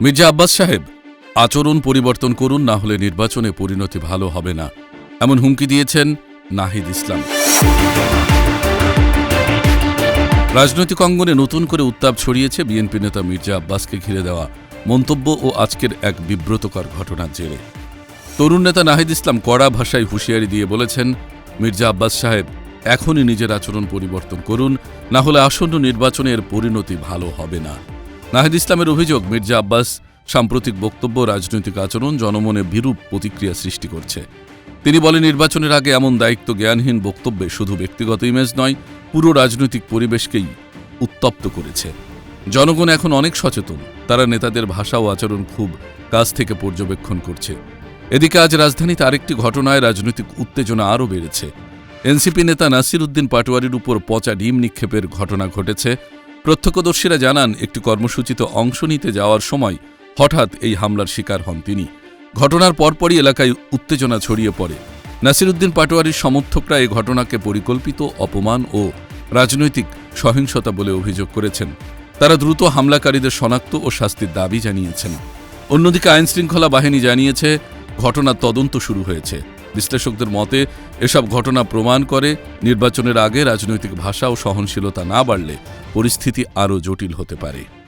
মির্জা আব্বাস সাহেব, আচরণ পরিবর্তন করুন, না হলে নির্বাচনে পরিণতি ভালো হবে না। এমন হুমকি দিয়েছেন নাহিদ ইসলাম। রাজনৈতিক অঙ্গনে নতুন করে উত্তাপ ছড়িয়েছে বিএনপি নেতা মির্জা আব্বাসকে ঘিরে দেওয়া মন্তব্য ও আজকের এক বিব্রতকর ঘটনার জেরে। তরুণ নেতা নাহিদ ইসলাম কড়া ভাষায় হুঁশিয়ারি দিয়ে বলেছেন, মির্জা আব্বাস সাহেব, এখনই নিজের আচরণ পরিবর্তন করুন, না হলে আসন্ন নির্বাচনের পরিণতি ভালো হবে না। নাহিদ ইসলামের অভিযোগ, মির্জা আব্বাস সাম্প্রতিক বক্তব্য, রাজনৈতিক আচরণ, জনমনে বিরূপ প্রতিক্রিয়া সৃষ্টি করছে। তিনি বলেন, নির্বাচনের আগে এমন দায়িত্ব জ্ঞানহীন বক্তব্যে শুধু ব্যক্তিগত ইমেজ নয়, পুরো রাজনৈতিক পরিবেশকেই উত্তপ্ত করেছে। জনগণ এখন অনেক সচেতন। তারা নেতাদের ভাষা ও আচরণ খুব কাছ থেকে পর্যবেক্ষণ করছে। এদিকে আজ রাজধানীতে আরেকটি ঘটনায় রাজনৈতিক উত্তেজনা আরও বেড়েছে। এনসিপি নেতা নাসির উদ্দিন পাটোয়ারির উপর পচা ডিম নিক্ষেপের ঘটনা ঘটেছে। প্রত্যক্ষদর্শীরা জানান, একটি কর্মসূচিতে অংশ নিতে যাওয়ার সময় হঠাৎ এই হামলার শিকার হন তিনি। ঘটনার পরপরই এলাকায় উত্তেজনা ছড়িয়ে পড়ে। নাসিরুদ্দিন পাটোয়ারির সমর্থকরা এই ঘটনাকে পরিকল্পিত, অপমান ও রাজনৈতিক সহিংসতা বলে অভিযোগ করেছেন। তারা দ্রুত হামলাকারীদের শনাক্ত ও শাস্তির দাবি জানিয়েছেন। অন্যদিকে আইনশৃঙ্খলা বাহিনী জানিয়েছে, ঘটনার তদন্ত শুরু হয়েছে। বিশ্লেষকদের মতে, এসব ঘটনা প্রমাণ করে নির্বাচনের আগে রাজনৈতিক ভাষা ও সহনশীলতা না বাড়লে পরিস্থিতি আরও জটিল হতে পারে।